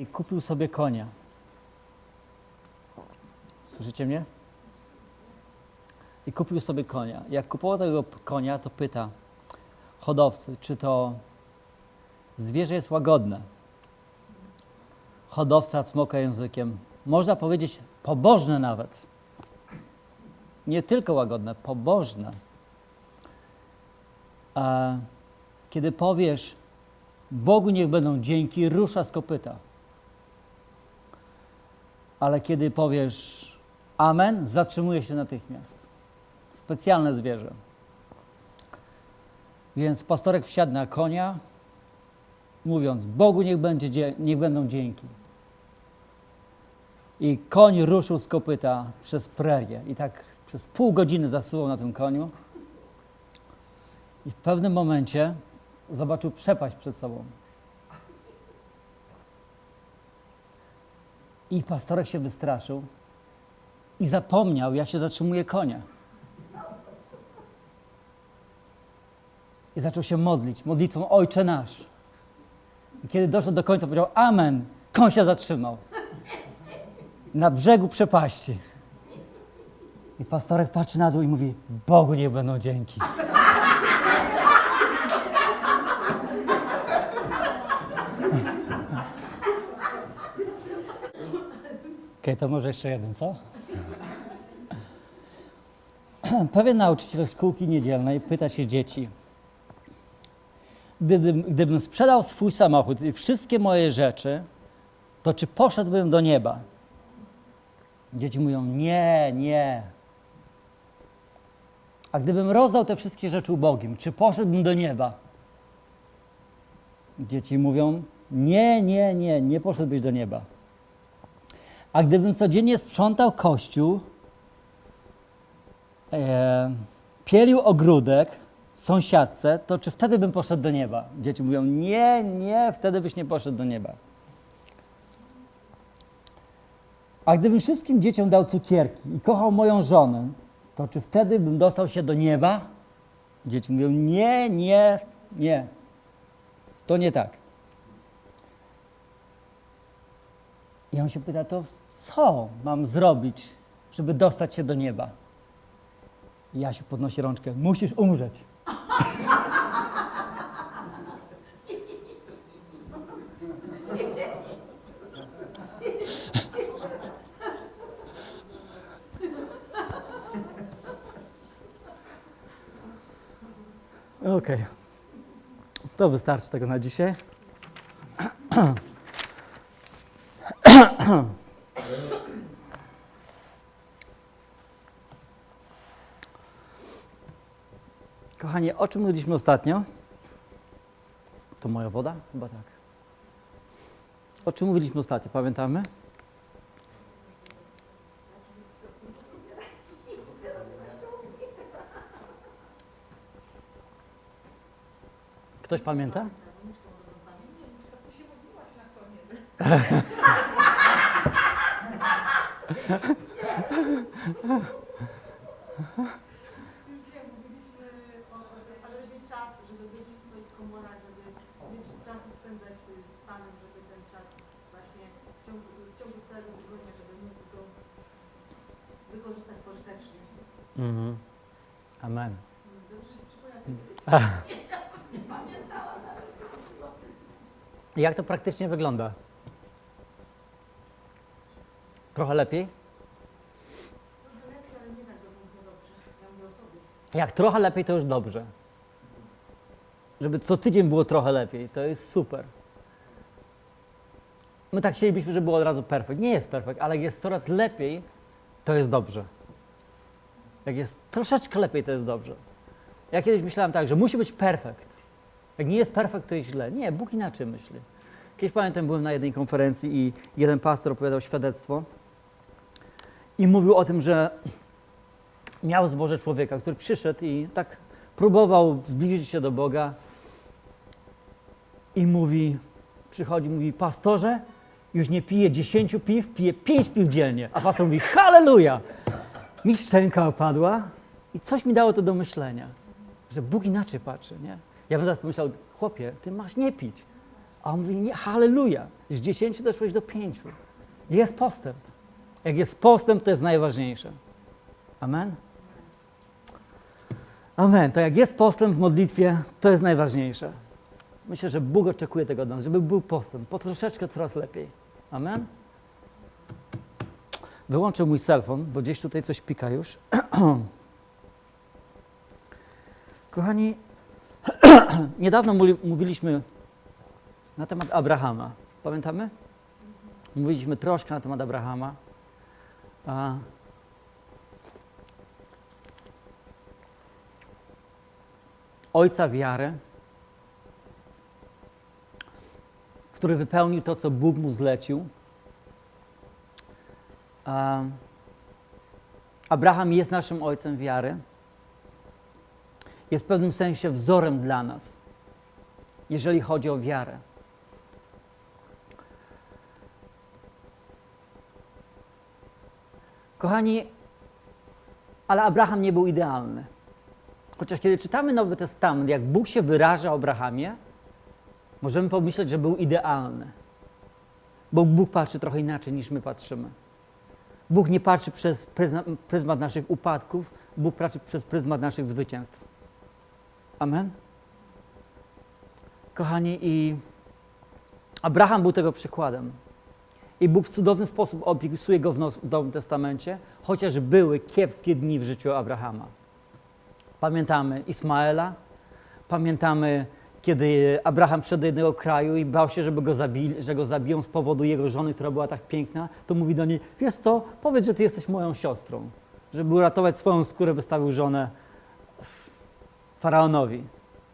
i kupił sobie konia. Słyszycie mnie? I kupił sobie konia. Jak kupował tego konia, to pyta hodowcy, czy to zwierzę jest łagodne. Hodowca smoka językiem. Można powiedzieć pobożne nawet. Nie tylko łagodne, pobożne. A kiedy powiesz, Bogu niech będą dzięki, rusza z kopyta. Ale kiedy powiesz Amen, zatrzymuje się natychmiast. Specjalne zwierzę. Więc pastorek wsiadł na konia, mówiąc: Bogu niech, będzie, dzie- niech będą dzięki. I koń ruszył z kopyta przez prerię. I tak przez pół godziny zasuwał na tym koniu. I w pewnym momencie zobaczył przepaść przed sobą. I pastorek się wystraszył i zapomniał, jak się zatrzymuje konia. I zaczął się modlić modlitwą Ojcze Nasz. I kiedy doszedł do końca, powiedział Amen. Koń się zatrzymał. Na brzegu przepaści. I pastorek patrzy na dół i mówi: Bogu niech będą dzięki. To może jeszcze jeden, co? Pewien nauczyciel szkółki niedzielnej pyta się dzieci, gdybym, gdybym sprzedał swój samochód i wszystkie moje rzeczy, to czy poszedłbym do nieba? Dzieci mówią, nie, nie. A gdybym rozdał te wszystkie rzeczy ubogim, czy poszedłbym do nieba? Dzieci mówią, nie, nie, nie, nie poszedłbyś do nieba. A gdybym codziennie sprzątał kościół, e, pielił ogródek sąsiadce, to czy wtedy bym poszedł do nieba? Dzieci mówią, nie, nie, wtedy byś nie poszedł do nieba. A gdybym wszystkim dzieciom dał cukierki i kochał moją żonę, to czy wtedy bym dostał się do nieba? Dzieci mówią, nie, nie, nie. To nie tak. I on się pyta, to co mam zrobić, żeby dostać się do nieba? Jasiu podnosi rączkę, musisz umrzeć. Okej. To wystarczy tego na dzisiaj. Kochanie, o czym mówiliśmy ostatnio? To moja woda? Chyba tak. O czym mówiliśmy ostatnio, pamiętamy? Ktoś pamięta? Wiem, mówiliśmy o, ale mieć czas, żeby być w swoich komorach, żeby mieć czasu spędzać z Panem, żeby ten czas właśnie w w ciągu żeby móc go wykorzystać pożytecznie. Mhm. Amen. Dobrze. Jak to praktycznie wygląda? Trochę lepiej? Trochę lepiej, ale nie tak dobrze. Jak trochę lepiej, to już dobrze. Żeby co tydzień było trochę lepiej, to jest super. My tak chcielibyśmy, żeby było od razu perfekt. Nie jest perfekt, ale jak jest coraz lepiej, to jest dobrze. Jak jest troszeczkę lepiej, to jest dobrze. Ja kiedyś myślałem tak, że musi być perfekt. Jak nie jest perfekt, to jest źle. Nie, Bóg inaczej myśli. Kiedyś pamiętam, byłem na jednej konferencji i jeden pastor opowiadał świadectwo i mówił o tym, że miał zboże człowieka, który przyszedł i tak próbował zbliżyć się do Boga i mówi, przychodzi, mówi, pastorze, już nie pije dziesięciu piw, pije pięć piw dziennie. A pastor mówi, halleluja! Mi szczęka opadła i coś mi dało to do myślenia, że Bóg inaczej patrzy, nie? Ja bym zaraz pomyślał, chłopie, ty masz nie pić. A on mówi, nie, halleluja, z 10 doszłeś do 5. Jest postęp. Jak jest postęp, to jest najważniejsze. Amen? Amen. To jak jest postęp w modlitwie, to jest najważniejsze. Myślę, że Bóg oczekuje tego od nas, żeby był postęp, po troszeczkę coraz lepiej. Amen? Wyłączę mój telefon, bo gdzieś tutaj coś pika już. Kochani, niedawno mówiliśmy na temat Abrahama. Pamiętamy? Mówiliśmy troszkę na temat Abrahama. A ojca wiary, który wypełnił to, co Bóg mu zlecił. Abraham jest naszym ojcem wiary. Jest w pewnym sensie wzorem dla nas, jeżeli chodzi o wiarę. Kochani, ale Abraham nie był idealny. Chociaż kiedy czytamy Nowy Testament, jak Bóg się wyraża o Abrahamie, możemy pomyśleć, że był idealny. Bo Bóg patrzy trochę inaczej niż my patrzymy. Bóg nie patrzy przez pryzma- pryzmat naszych upadków, Bóg patrzy przez pryzmat naszych zwycięstw. Amen? Kochani, i Abraham był tego przykładem. I Bóg w cudowny sposób opisuje go w Nowym Testamencie, chociaż były kiepskie dni w życiu Abrahama. Pamiętamy Ismaela, pamiętamy, kiedy Abraham wszedł do jednego kraju i bał się, żeby go zabili, że go zabiją z powodu jego żony, która była tak piękna, to mówi do niej, wiesz co, powiedz, że ty jesteś moją siostrą. Żeby uratować swoją skórę, wystawił żonę faraonowi.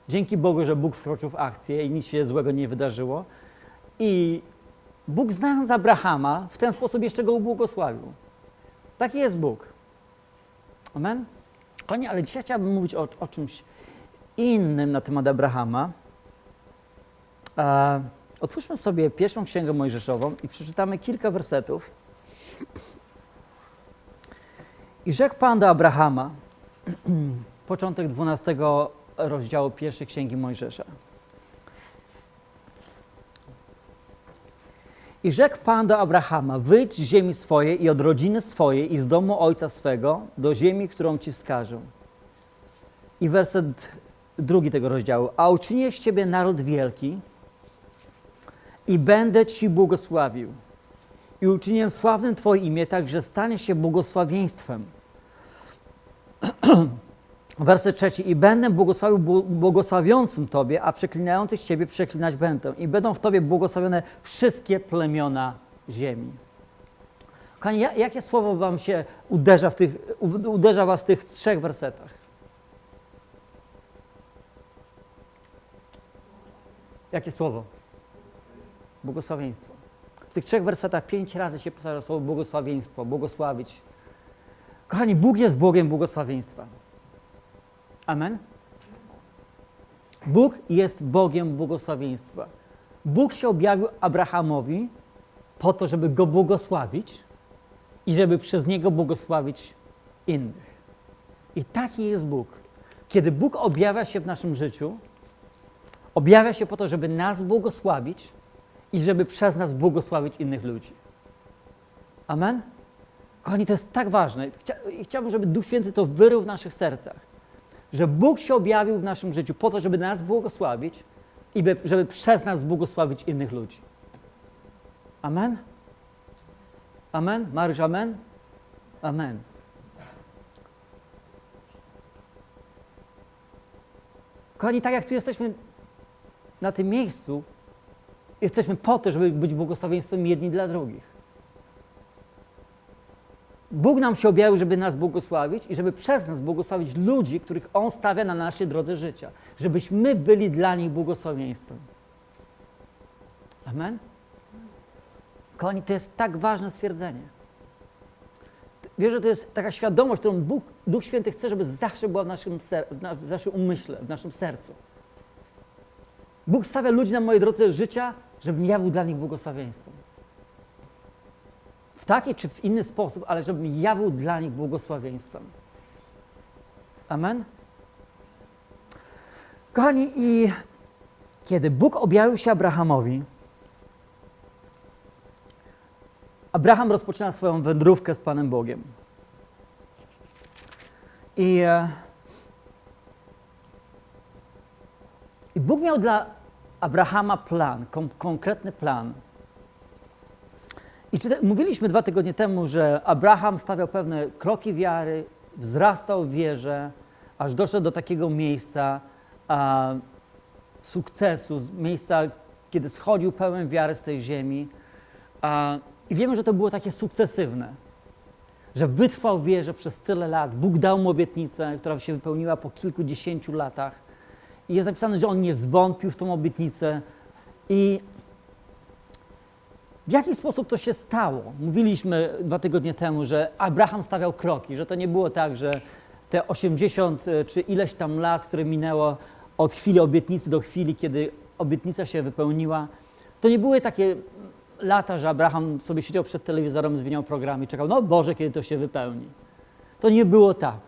Dzięki Bogu, że Bóg wkroczył w akcję i nic się złego nie wydarzyło. I Bóg znając Abrahama, w ten sposób jeszcze go ubłogosławił. Taki jest Bóg. Amen? Kochani, ale dzisiaj chciałbym mówić o, o czymś innym na temat Abrahama. E, otwórzmy sobie pierwszą księgę Mojżeszową i przeczytamy kilka wersetów. I rzekł Pan do Abrahama, początek 12 rozdziału pierwszej księgi Mojżesza. I rzekł Pan do Abrahama: Wyjdź z ziemi swojej i od rodziny swojej i z domu ojca swego do ziemi, którą ci wskażę. I werset drugi tego rozdziału. A uczynię z ciebie naród wielki i będę ci błogosławił. I uczynię sławnym twoje imię, tak że stanie się błogosławieństwem. Werset trzeci. I będę błogosławił bł- błogosławiącym Tobie, a przeklinających Ciebie przeklinać będę. I będą w Tobie błogosławione wszystkie plemiona ziemi. Kochani, ja- jakie słowo Wam się uderza, w tych, uderza Was w tych trzech wersetach? Jakie słowo? Błogosławieństwo. W tych trzech wersetach pięć razy się powtarza słowo błogosławieństwo, błogosławić. Kochani, Bóg jest Bogiem błogosławieństwa. Amen? Bóg jest Bogiem błogosławieństwa. Bóg się objawił Abrahamowi po to, żeby go błogosławić i żeby przez niego błogosławić innych. I taki jest Bóg. Kiedy Bóg objawia się w naszym życiu, objawia się po to, żeby nas błogosławić i żeby przez nas błogosławić innych ludzi. Amen? Kochani, to jest tak ważne. Chcia- chciałbym, żeby Duch Święty to wyrył w naszych sercach że Bóg się objawił w naszym życiu po to, żeby nas błogosławić i by, żeby przez nas błogosławić innych ludzi. Amen? Amen? Maryś, amen? Amen. Kochani, tak jak tu jesteśmy na tym miejscu, jesteśmy po to, żeby być błogosławieństwem jedni dla drugich. Bóg nam się objawił, żeby nas błogosławić i żeby przez nas błogosławić ludzi, których On stawia na naszej drodze życia. Żebyśmy byli dla nich błogosławieństwem. Amen? Kochani, to jest tak ważne stwierdzenie. Wiesz, że to jest taka świadomość, którą Bóg, Duch Święty chce, żeby zawsze była w naszym, ser- w naszym umyśle, w naszym sercu. Bóg stawia ludzi na mojej drodze życia, żebym ja był dla nich błogosławieństwem w taki czy w inny sposób, ale żebym ja był dla nich błogosławieństwem. Amen? Kochani, i kiedy Bóg objawił się Abrahamowi, Abraham rozpoczyna swoją wędrówkę z Panem Bogiem. I, e, I Bóg miał dla Abrahama plan, kon- konkretny plan. I mówiliśmy dwa tygodnie temu, że Abraham stawiał pewne kroki wiary, wzrastał w wierze, aż doszedł do takiego miejsca a, sukcesu, miejsca, kiedy schodził pełen wiary z tej ziemi. A, I wiemy, że to było takie sukcesywne, że wytrwał w wierze przez tyle lat. Bóg dał mu obietnicę, która się wypełniła po kilkudziesięciu latach. I jest napisane, że on nie zwątpił w tą obietnicę. I w jaki sposób to się stało? Mówiliśmy dwa tygodnie temu, że Abraham stawiał kroki, że to nie było tak, że te 80 e, czy ileś tam lat, które minęło od chwili obietnicy do chwili, kiedy obietnica się wypełniła, to nie były takie lata, że Abraham sobie siedział przed telewizorem, zmieniał program i czekał, no Boże, kiedy to się wypełni. To nie było tak.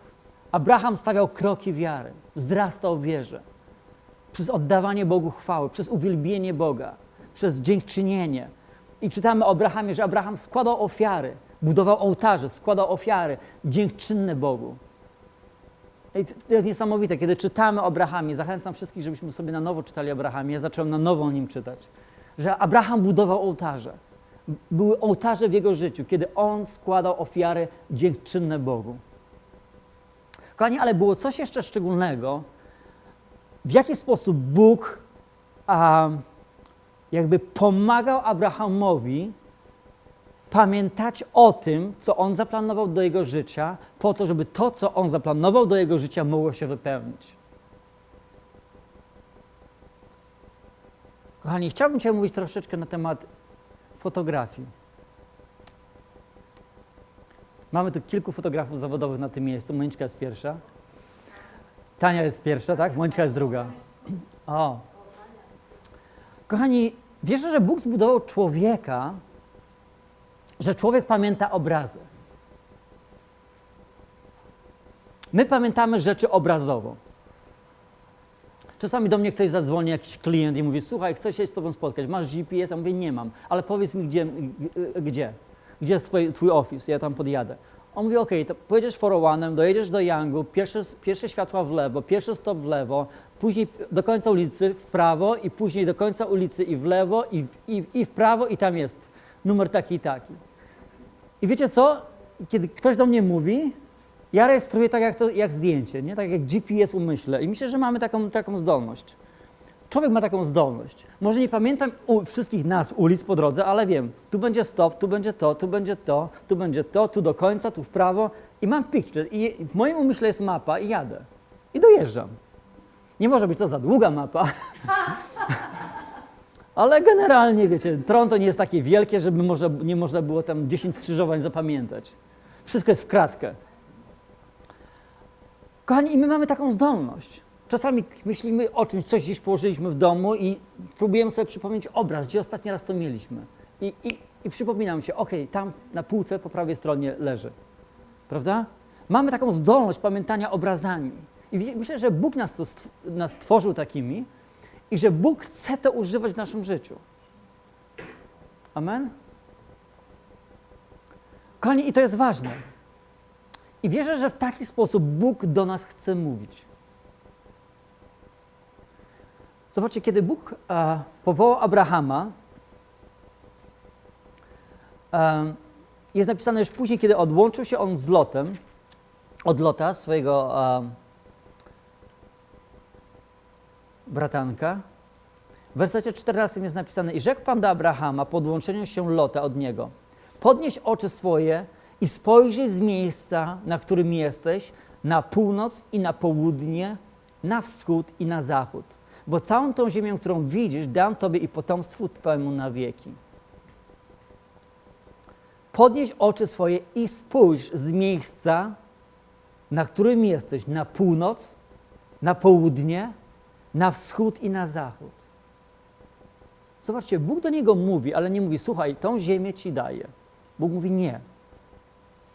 Abraham stawiał kroki wiary, wzrastał w wierze przez oddawanie Bogu chwały, przez uwielbienie Boga, przez dziękczynienie. I czytamy o Abrahamie, że Abraham składał ofiary, budował ołtarze, składał ofiary dziękczynne Bogu. I to jest niesamowite, kiedy czytamy o Abrahamie, zachęcam wszystkich, żebyśmy sobie na nowo czytali Abrahamie, ja zacząłem na nowo o nim czytać, że Abraham budował ołtarze. Były ołtarze w jego życiu, kiedy on składał ofiary dziękczynne Bogu. Kochani, ale było coś jeszcze szczególnego, w jaki sposób Bóg a, jakby pomagał Abrahamowi pamiętać o tym, co on zaplanował do jego życia, po to, żeby to, co on zaplanował do jego życia, mogło się wypełnić. Kochani, chciałbym Cię mówić troszeczkę na temat fotografii. Mamy tu kilku fotografów zawodowych na tym miejscu. Moniczka jest pierwsza. Tania jest pierwsza, tak? Mończka jest druga. O. Kochani, wierzę, że Bóg zbudował człowieka, że człowiek pamięta obrazy. My pamiętamy rzeczy obrazowo. Czasami do mnie ktoś zadzwoni, jakiś klient i mówi, słuchaj, chcę się z tobą spotkać, masz GPS? Ja mówię, nie mam, ale powiedz mi, gdzie, gdzie, gdzie jest twój, twój office, ja tam podjadę. On mówi, to pojedziesz 401, dojedziesz do Yangu, pierwsze, pierwsze światła w lewo, pierwszy stop w lewo, później do końca ulicy w prawo i później do końca ulicy i w lewo i, i, i w prawo i tam jest numer taki i taki. I wiecie co? Kiedy ktoś do mnie mówi, ja rejestruję tak jak, to, jak zdjęcie, nie? tak jak GPS umyślę. I myślę, że mamy taką, taką zdolność. Człowiek ma taką zdolność. Może nie pamiętam wszystkich nas ulic po drodze, ale wiem, tu będzie stop, tu będzie to, tu będzie to, tu będzie to, tu do końca, tu w prawo. I mam picture. I w moim umyśle jest mapa i jadę. I dojeżdżam. Nie może być to za długa mapa. Ale generalnie, wiecie, Toronto nie jest takie wielkie, żeby można, nie można było tam 10 skrzyżowań zapamiętać. Wszystko jest w kratkę. Kochani, i my mamy taką zdolność. Czasami myślimy o czymś, coś gdzieś położyliśmy w domu i próbujemy sobie przypomnieć obraz, gdzie ostatni raz to mieliśmy. I, i, i przypominam się, okej, tam na półce po prawej stronie leży. Prawda? Mamy taką zdolność pamiętania obrazami. I myślę, że Bóg nas, to nas stworzył takimi i że Bóg chce to używać w naszym życiu. Amen? Kochani, i to jest ważne. I wierzę, że w taki sposób Bóg do nas chce mówić. Zobaczcie, kiedy Bóg e, powołał Abrahama, e, jest napisane już później, kiedy odłączył się on z Lotem, od Lota, swojego e, bratanka. W wersecie 14 jest napisane, i rzekł Pan do Abrahama po odłączeniu się Lota od niego, podnieś oczy swoje i spojrzyj z miejsca, na którym jesteś, na północ i na południe, na wschód i na zachód. Bo całą tą ziemię, którą widzisz, dam Tobie i potomstwu Twemu na wieki. Podnieś oczy swoje i spójrz z miejsca, na którym jesteś, na północ, na południe, na wschód i na zachód. Zobaczcie, Bóg do niego mówi, ale nie mówi, słuchaj, tą ziemię ci daję. Bóg mówi, nie.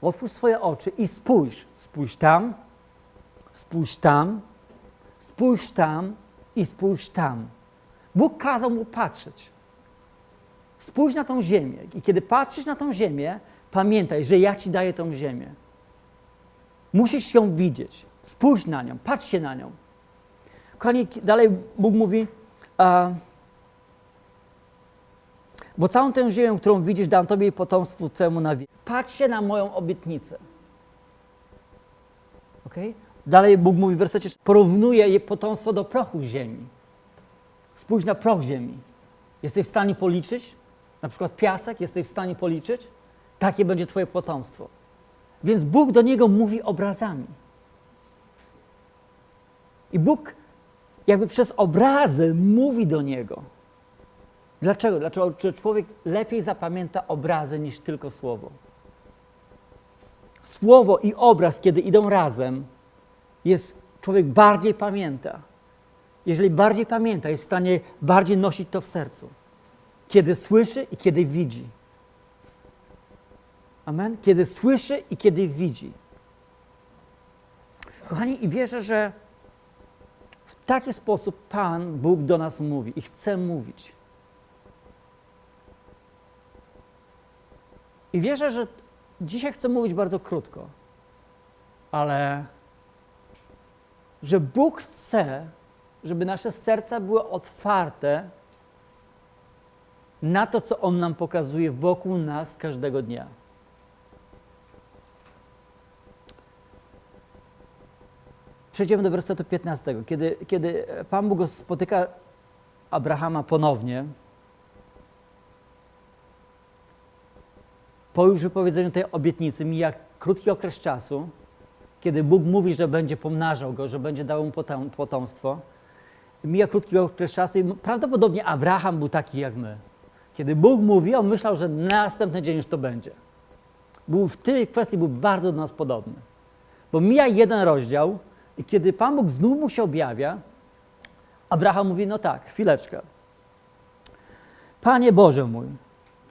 Otwórz swoje oczy i spójrz. Spójrz tam, spójrz tam, spójrz tam i spójrz tam. Bóg kazał mu patrzeć. Spójrz na tą ziemię. I kiedy patrzysz na tą ziemię, pamiętaj, że ja ci daję tą ziemię. Musisz ją widzieć. Spójrz na nią, patrz się na nią. Kochani, dalej Bóg mówi, a, bo całą tę ziemię, którą widzisz, dam Tobie i potomstwu Twemu na wieki. Patrz się na moją obietnicę. Okay? Dalej Bóg mówi w wersecie, porównuje je potomstwo do prochu ziemi. Spójrz na proch ziemi. Jesteś w stanie policzyć? Na przykład piasek, jesteś w stanie policzyć? Takie będzie Twoje potomstwo. Więc Bóg do niego mówi obrazami. I Bóg jakby przez obrazy mówi do niego. Dlaczego? Dlaczego człowiek lepiej zapamięta obrazy niż tylko słowo? Słowo i obraz, kiedy idą razem, jest człowiek bardziej pamięta. Jeżeli bardziej pamięta, jest w stanie bardziej nosić to w sercu. Kiedy słyszy i kiedy widzi. Amen? Kiedy słyszy i kiedy widzi. Kochani, i wierzę, że w taki sposób Pan, Bóg do nas mówi i chce mówić. I wierzę, że dzisiaj chcę mówić bardzo krótko, ale że Bóg chce, żeby nasze serca były otwarte na to, co On nam pokazuje wokół nas każdego dnia. Przejdziemy do wersetu 15. Kiedy, kiedy Pan Bóg spotyka Abrahama ponownie, po już wypowiedzeniu tej obietnicy mija krótki okres czasu, kiedy Bóg mówi, że będzie pomnażał go, że będzie dał mu potom- potomstwo. Mija krótki okres czasu i prawdopodobnie Abraham był taki jak my. Kiedy Bóg mówi, on myślał, że następny dzień już to będzie. Był w tej kwestii był bardzo do nas podobny. Bo mija jeden rozdział i kiedy Pan Bóg znów mu się objawia, Abraham mówi, no tak, chwileczkę. Panie Boże mój,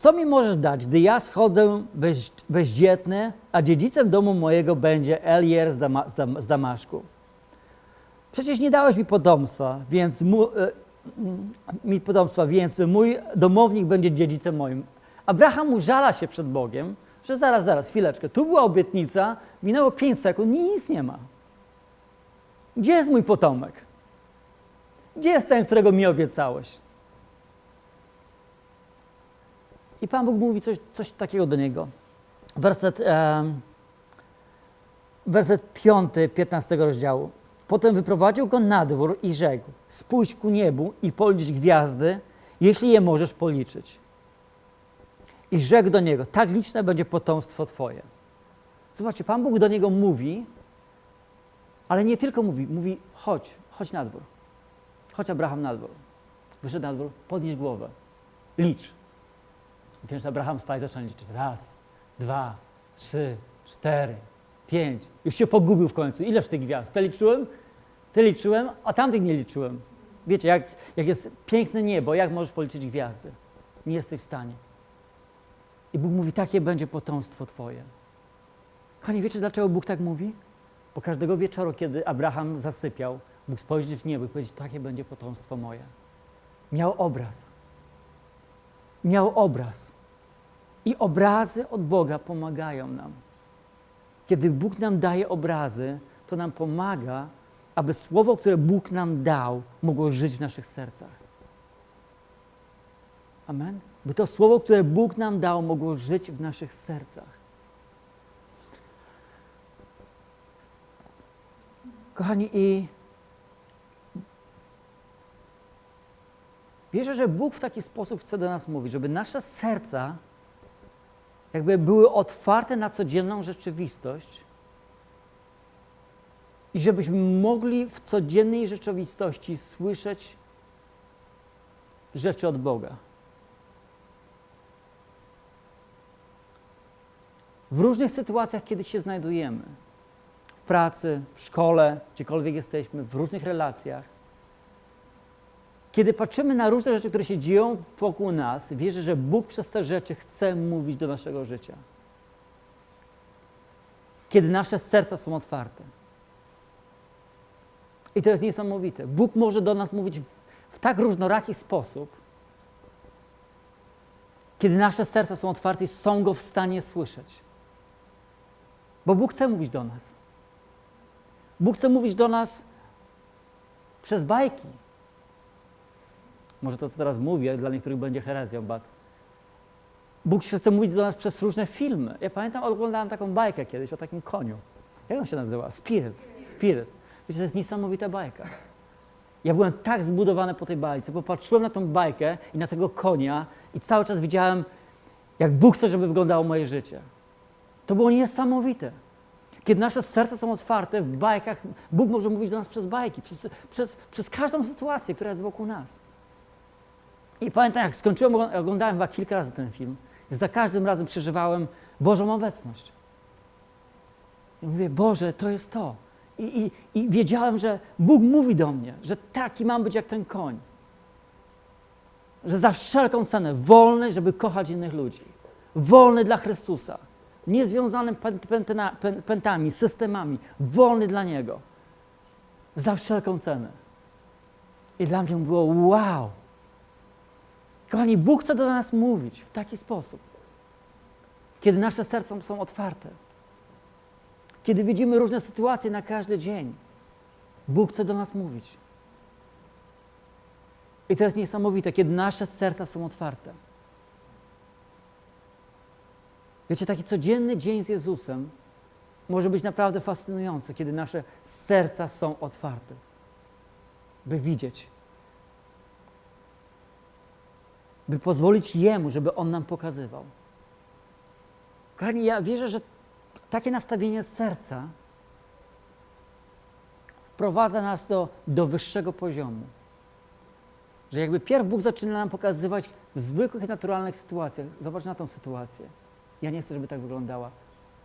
co mi możesz dać, gdy ja schodzę bez, bezdzietny, a dziedzicem domu mojego będzie Elier z, Dama, z, Dam, z Damaszku? Przecież nie dałeś mi potomstwa, więc mu, e, mm, mi potomstwa, więc mój domownik będzie dziedzicem moim. Abraham użala się przed Bogiem, że zaraz, zaraz, chwileczkę, tu była obietnica, minęło 5 sekund, nic nie ma. Gdzie jest mój potomek? Gdzie jest ten, którego mi obiecałeś? I Pan Bóg mówi coś, coś takiego do niego. Werset, e, werset 5, 15 rozdziału. Potem wyprowadził go na dwór i rzekł: Spójrz ku niebu i policz gwiazdy, jeśli je możesz policzyć. I rzekł do niego: Tak liczne będzie potomstwo Twoje. Zobaczcie, Pan Bóg do niego mówi, ale nie tylko mówi, mówi: chodź, chodź na dwór. Chodź, Abraham, na dwór. Wyszedł na dwór, podnieś głowę, licz. Więc Abraham staje, zaczyna liczyć. Raz, dwa, trzy, cztery, pięć. Już się pogubił w końcu. Ileż tych gwiazd? Te liczyłem? Te liczyłem, a tamtych nie liczyłem. Wiecie, jak, jak jest piękne niebo, jak możesz policzyć gwiazdy? Nie jesteś w stanie. I Bóg mówi, takie będzie potomstwo Twoje. Kochani, wiecie, dlaczego Bóg tak mówi? Bo każdego wieczoru, kiedy Abraham zasypiał, mógł spojrzeć w niebo i powiedzieć, takie będzie potomstwo moje. Miał obraz. Miał obraz. I obrazy od Boga pomagają nam. Kiedy Bóg nam daje obrazy, to nam pomaga, aby słowo, które Bóg nam dał, mogło żyć w naszych sercach. Amen? By to słowo, które Bóg nam dał, mogło żyć w naszych sercach. Kochani, i wierzę, że Bóg w taki sposób chce do nas mówić, żeby nasze serca jakby były otwarte na codzienną rzeczywistość i żebyśmy mogli w codziennej rzeczywistości słyszeć rzeczy od Boga. W różnych sytuacjach, kiedy się znajdujemy, w pracy, w szkole, gdziekolwiek jesteśmy, w różnych relacjach, kiedy patrzymy na różne rzeczy, które się dzieją wokół nas, wierzę, że Bóg przez te rzeczy chce mówić do naszego życia. Kiedy nasze serca są otwarte. I to jest niesamowite. Bóg może do nas mówić w, w tak różnoraki sposób, kiedy nasze serca są otwarte i są Go w stanie słyszeć. Bo Bóg chce mówić do nas. Bóg chce mówić do nas przez bajki. Może to, co teraz mówię, dla niektórych będzie herezją, but Bóg chce mówić do nas przez różne filmy. Ja pamiętam, oglądałem taką bajkę kiedyś o takim koniu. Jak on się nazywa? Spirit. Spirit. Wiecie, to jest niesamowita bajka. Ja byłem tak zbudowany po tej bajce, popatrzyłem na tą bajkę i na tego konia i cały czas widziałem, jak Bóg chce, żeby wyglądało moje życie. To było niesamowite. Kiedy nasze serca są otwarte w bajkach, Bóg może mówić do nas przez bajki, przez, przez, przez każdą sytuację, która jest wokół nas. I pamiętam, jak skończyłem, ogl- oglądałem chyba kilka razy ten film, za każdym razem przeżywałem Bożą obecność. I mówię, Boże, to jest to. I, i, I wiedziałem, że Bóg mówi do mnie, że taki mam być jak ten koń. Że za wszelką cenę wolny, żeby kochać innych ludzi. Wolny dla Chrystusa. Niezwiązany pętami, systemami. Wolny dla Niego. Za wszelką cenę. I dla mnie było wow. Kochani, Bóg chce do nas mówić w taki sposób. Kiedy nasze serca są otwarte. Kiedy widzimy różne sytuacje na każdy dzień, Bóg chce do nas mówić. I to jest niesamowite, kiedy nasze serca są otwarte. Wiecie, taki codzienny dzień z Jezusem może być naprawdę fascynujący, kiedy nasze serca są otwarte, by widzieć, by pozwolić Jemu, żeby On nam pokazywał. Kochani, ja wierzę, że takie nastawienie serca wprowadza nas do, do wyższego poziomu. Że jakby pierw Bóg zaczyna nam pokazywać w zwykłych, naturalnych sytuacjach. Zobacz na tą sytuację. Ja nie chcę, żeby tak wyglądała.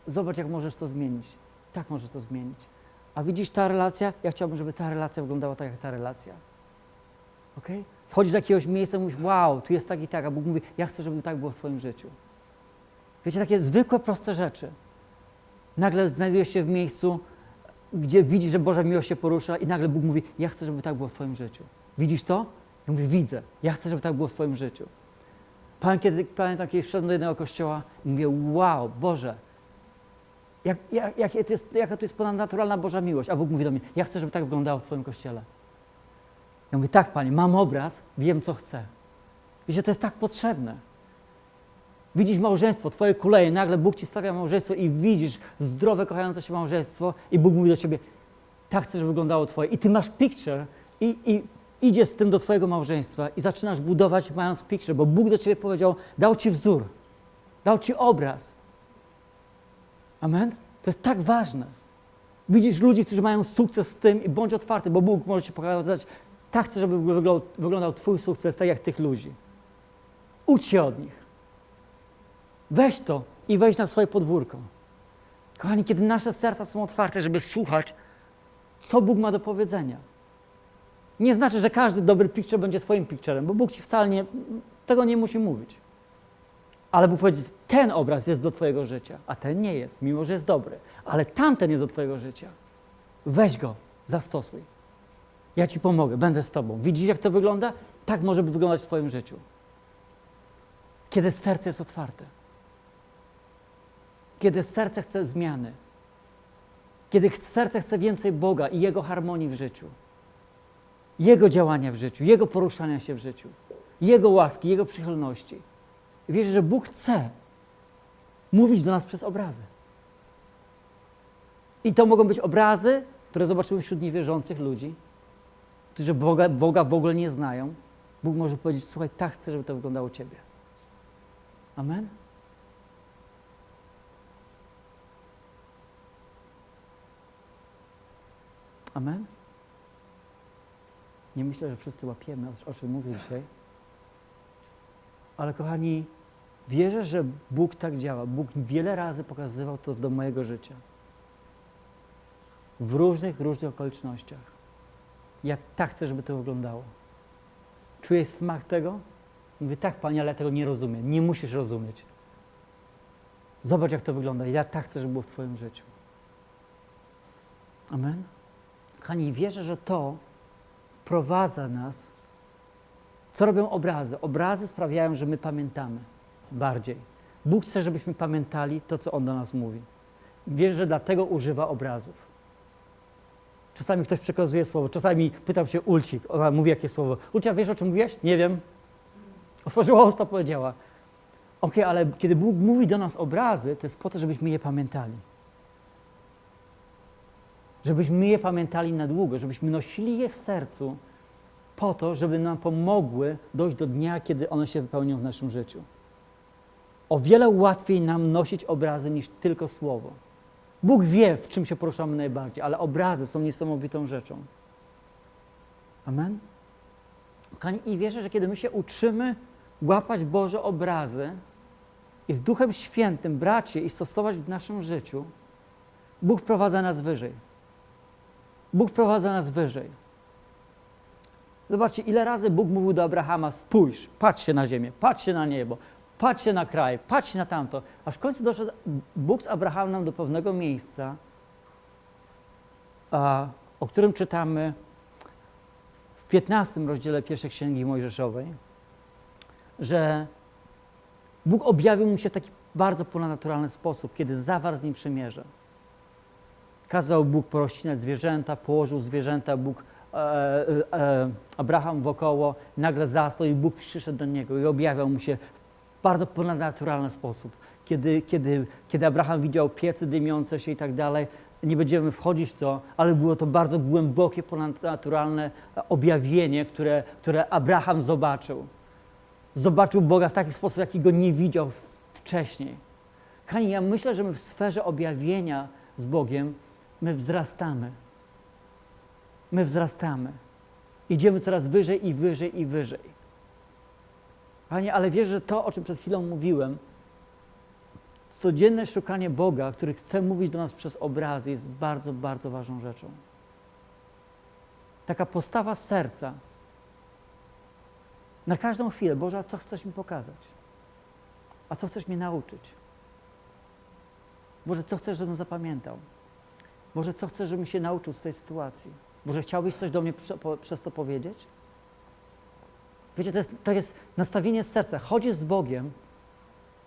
Zobacz, jak możesz to zmienić. Tak możesz to zmienić. A widzisz ta relacja? Ja chciałbym, żeby ta relacja wyglądała tak, jak ta relacja. Ok? Wchodzisz do jakiegoś miejsca i mówisz, wow, tu jest tak i tak, a Bóg mówi, ja chcę, żeby tak było w Twoim życiu. Wiecie, takie zwykłe, proste rzeczy. Nagle znajdujesz się w miejscu, gdzie widzisz, że Boża miłość się porusza i nagle Bóg mówi, ja chcę, żeby tak było w Twoim życiu. Widzisz to? Ja mówię, widzę. Ja chcę, żeby tak było w Twoim życiu. Pamiętam, kiedy, pamiętam, kiedy wszedłem do jednego kościoła i mówię, wow, Boże, jak, jak, jak, to jest, jaka to jest ponadnaturalna Boża miłość. A Bóg mówi do mnie, ja chcę, żeby tak wyglądało w Twoim kościele. Ja mówię, tak, Panie, mam obraz, wiem, co chcę. Wiecie, to jest tak potrzebne. Widzisz małżeństwo, Twoje kuleje, nagle Bóg Ci stawia małżeństwo i widzisz zdrowe, kochające się małżeństwo i Bóg mówi do Ciebie, tak chcę, żeby wyglądało Twoje. I Ty masz picture i, i idziesz z tym do Twojego małżeństwa i zaczynasz budować mając picture, bo Bóg do Ciebie powiedział, dał Ci wzór, dał Ci obraz. Amen? To jest tak ważne. Widzisz ludzi, którzy mają sukces w tym i bądź otwarty, bo Bóg może Ci pokazać, tak chcę, żeby wyglądał, Twój sukces, tak jak tych ludzi. Ucz się od nich. Weź to i weź na swoje podwórko. Kochani, kiedy nasze serca są otwarte, żeby słuchać, co Bóg ma do powiedzenia. Nie znaczy, że każdy dobry picture będzie Twoim picturem, bo Bóg Ci wcale nie, tego nie musi mówić. Ale Bóg powiedzieć, ten obraz jest do Twojego życia, a ten nie jest, mimo że jest dobry. Ale tamten jest do Twojego życia. Weź go, zastosuj. Ja Ci pomogę, będę z Tobą. Widzisz, jak to wygląda? Tak może wyglądać w Twoim życiu. Kiedy serce jest otwarte. Kiedy serce chce zmiany. Kiedy serce chce więcej Boga i Jego harmonii w życiu. Jego działania w życiu, Jego poruszania się w życiu. Jego łaski, Jego przychylności. Wierzę, że Bóg chce mówić do nas przez obrazy. I to mogą być obrazy, które zobaczymy wśród niewierzących ludzi, którzy Boga, Boga w ogóle nie znają. Bóg może powiedzieć, słuchaj, tak chcę, żeby to wyglądało u Ciebie. Amen? Amen? Nie myślę, że wszyscy łapiemy, o, czym mówię dzisiaj. Ale kochani, wierzę, że Bóg tak działa. Bóg wiele razy pokazywał to do mojego życia. W różnych, różnych okolicznościach. Ja tak chcę, żeby to wyglądało. Czujesz smak tego? Mówię, tak, Panie, ale ja tego nie rozumiem. Nie musisz rozumieć. Zobacz, jak to wygląda. Ja tak chcę, żeby było w Twoim życiu. Amen? Kochani, wierzę, że to prowadza nas Co robią obrazy? Obrazy sprawiają, że my pamiętamy bardziej. Bóg chce, żebyśmy pamiętali to, co On do nas mówi. Wierzę, że dlatego używa obrazów. Czasami ktoś przekazuje słowo, czasami pytam się Ulcik, ona mówi jakie słowo. Ulcia, wiesz o czym mówiłaś? Nie wiem. Otworzyła usta, powiedziała. Okej, ale kiedy Bóg mówi do nas obrazy, to jest po to, żebyśmy je pamiętali. Żebyśmy je pamiętali na długo, żebyśmy nosili je w sercu, po to, żeby nam pomogły dojść do dnia, kiedy one się wypełnią w naszym życiu. O wiele łatwiej nam nosić obrazy niż tylko słowo. Bóg wie, w czym się poruszamy najbardziej, ale obrazy są niesamowitą rzeczą. Amen? I wierzę, że kiedy my się uczymy łapać Boże obrazy i z Duchem Świętym brać je i stosować w naszym życiu, Bóg prowadza nas wyżej. Bóg prowadza nas wyżej. Zobaczcie, ile razy Bóg mówił do Abrahama: spójrz, patrz się na ziemię, patrz się na niebo, patrz się na kraj, patrz się na tamto. Aż w końcu doszedł Bóg z Abrahamem do pewnego miejsca, a, o którym czytamy w 15 rozdziale pierwszej Księgi Mojżeszowej, że Bóg objawił mu się w taki bardzo ponadnaturalny sposób, kiedy zawarł z nim przymierze. Kazał Bóg porozcinać zwierzęta, położył zwierzęta, Bóg, e, e, e, Abraham wokoło, nagle zastał i Bóg przyszedł do niego i objawiał mu się bardzo ponadnaturalny sposób. Kiedy, kiedy, kiedy Abraham widział piecy dymiące się i tak dalej, nie będziemy wchodzić w to, ale było to bardzo głębokie, ponadnaturalne objawienie, które, które Abraham zobaczył. Zobaczył Boga w taki sposób, jaki go nie widział wcześniej. Kani, ja myślę, że my w sferze objawienia z Bogiem my wzrastamy. My wzrastamy. Idziemy coraz wyżej i wyżej i wyżej. Panie, ale wierzę, że to, o czym przed chwilą mówiłem, codzienne szukanie Boga, który chce mówić do nas przez obrazy, jest bardzo, bardzo ważną rzeczą. Taka postawa serca. Na każdą chwilę, Boże, a co chcesz mi pokazać? A co chcesz mnie nauczyć? Boże, co chcesz, żebym zapamiętał? Boże, co chcesz, żebym się nauczył z tej sytuacji? Boże, chciałbyś coś do mnie przez to powiedzieć? Wiecie, to jest, to jest nastawienie serca. Chodzisz z Bogiem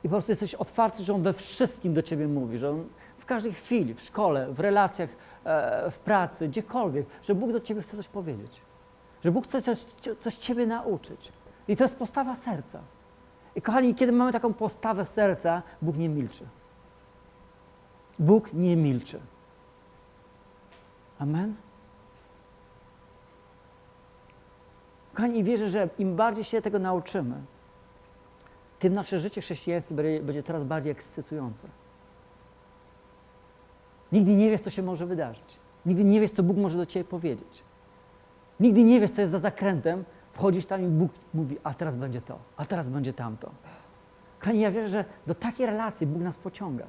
i po prostu jesteś otwarty, że On we wszystkim do Ciebie mówi, że On w każdej chwili, w szkole, w relacjach, e, w pracy, gdziekolwiek, że Bóg do Ciebie chce coś powiedzieć. Że Bóg chce coś, coś Ciebie nauczyć. I to jest postawa serca. I kochani, kiedy mamy taką postawę serca, Bóg nie milczy. Bóg nie milczy. Amen? Kochani, wierzę, że im bardziej się tego nauczymy, tym nasze życie chrześcijańskie będzie coraz bardziej ekscytujące. Nigdy nie wiesz, co się może wydarzyć. Nigdy nie wiesz, co Bóg może do Ciebie powiedzieć. Nigdy nie wiesz, co jest za zakrętem. Wchodzisz tam i Bóg mówi, a teraz będzie to, a teraz będzie tamto. Kochani, ja wierzę, że do takiej relacji Bóg nas pociąga.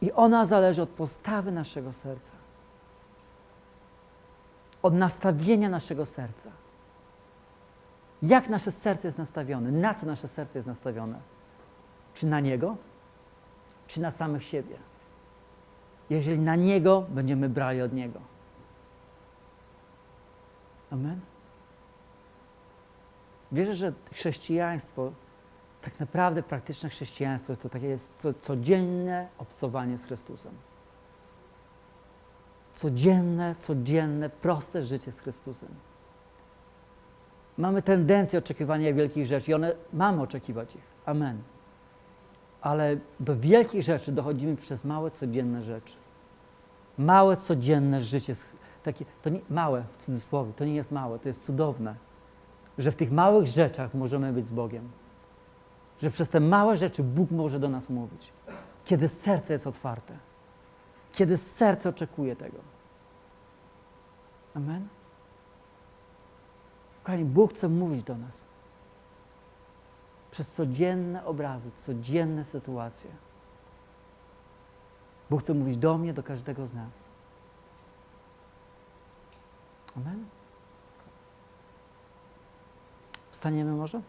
I ona zależy od postawy naszego serca. Od nastawienia naszego serca. Jak nasze serce jest nastawione? Na co nasze serce jest nastawione? Czy na Niego, czy na samych siebie? Jeżeli na Niego, będziemy brali od Niego. Amen. Wierzę, że chrześcijaństwo, tak naprawdę praktyczne chrześcijaństwo jest to takie jest co, codzienne obcowanie z Chrystusem. Codzienne, codzienne, proste życie z Chrystusem. Mamy tendencję oczekiwania wielkich rzeczy i one mamy oczekiwać ich. Amen. Ale do wielkich rzeczy dochodzimy przez małe, codzienne rzeczy. Małe, codzienne życie. Takie, to nie, małe, w cudzysłowie, to nie jest małe, to jest cudowne. Że w tych małych rzeczach możemy być z Bogiem. Że przez te małe rzeczy Bóg może do nas mówić. Kiedy serce jest otwarte. Kiedy serce oczekuje tego. Amen. Kochani, Bóg chce mówić do nas. Przez codzienne obrazy, codzienne sytuacje. Bóg chce mówić do mnie, do każdego z nas. Amen. Wstaniemy może?